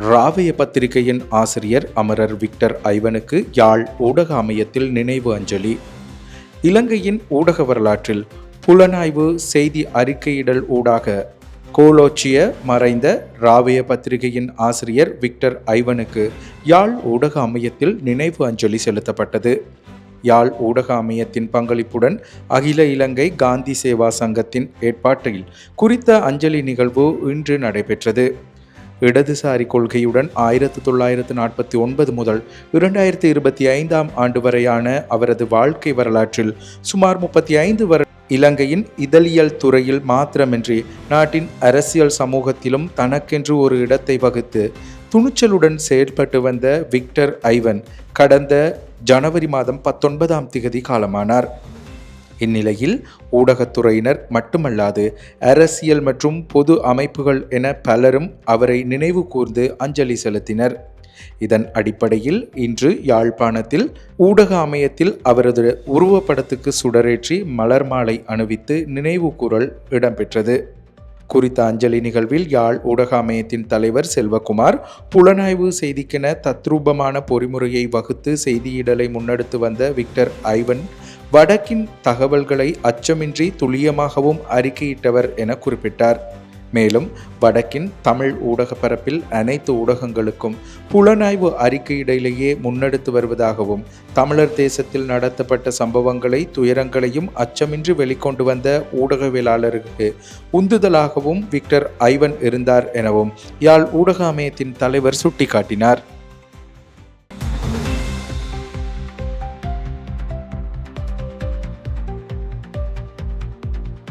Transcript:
ராவிய பத்திரிகையின் ஆசிரியர் அமரர் விக்டர் ஐவனுக்கு யாழ் ஊடக அமையத்தில் நினைவு அஞ்சலி. இலங்கையின் ஊடக வரலாற்றில் புலனாய்வு செய்தி அறிக்கையிடல் ஊடாக கோலோச்சிய மறைந்த ராவிய பத்திரிகையின் ஆசிரியர் விக்டர் ஐவனுக்கு யாழ் ஊடக அமையத்தில் நினைவு அஞ்சலி செலுத்தப்பட்டது. யாழ் ஊடக அமையத்தின் பங்களிப்புடன் அகில இலங்கை காந்தி சேவா சங்கத்தின் ஏற்பாட்டில் குறித்த அஞ்சலி நிகழ்வு இன்று நடைபெற்றது. இடதுசாரி கொள்கையுடன் ஆயிரத்து தொள்ளாயிரத்து நாற்பத்தி ஒன்பது முதல் இரண்டாயிரத்தி இருபத்தி ஐந்தாம் ஆண்டு வரையான அவரது வாழ்க்கை வரலாற்றில் சுமார் முப்பத்தி ஐந்து வர இலங்கையின் இதழியல் துறையில் மாத்திரமின்றி நாட்டின் அரசியல் சமூகத்திலும் தனக்கென்று ஒரு இடத்தை வகுத்து துணிச்சலுடன் செயல்பட்டு வந்த விக்டர் ஐவன் கடந்த ஜனவரி மாதம் பத்தொன்பதாம் திகதி காலமானார். இந்நிலையில் ஊடகத்துறையினர் மட்டுமல்லாது அரசியல் மற்றும் பொது அமைப்புகள் என பலரும் அவரை நினைவு கூர்ந்து அஞ்சலி செலுத்தினர். இதன் அடிப்படையில் இன்று யாழ்ப்பாணத்தில் ஊடக அமையத்தில் அவரது உருவப்படத்துக்கு சுடரேற்றி மலர் மாலை அணிவித்து நினைவு கூறல் இடம்பெற்றது. குறித்த அஞ்சலி நிகழ்வில் யாழ் ஊடக அமையத்தின் தலைவர் செல்வகுமார் புலனாய்வு செய்திக்கென தத்ரூபமான பொறிமுறையை வகுத்து செய்தியிடலை முன்னெடுத்து வந்த விக்டர் ஐவன் வடக்கின் தகவல்களை அச்சமின்றி துல்லியமாகவும் அறிக்கையிட்டவர் என குறிப்பிட்டார். மேலும் வடக்கின் தமிழ் ஊடக பரப்பில் அனைத்து ஊடகங்களுக்கும் புலனாய்வு அறிக்கையிடலேயே முன்னெடுத்து வருவதாகவும் தமிழர் தேசத்தில் நடத்தப்பட்ட சம்பவங்களை துயரங்களையும் அச்சமின்றி வெளிக்கொண்டு வந்த ஊடகவியலாளருக்கு உந்துதலாகவும் விக்டர் ஐவன் இருந்தார் எனவும் யாழ் ஊடக அமையத்தின் தலைவர் சுட்டிக்காட்டினார்.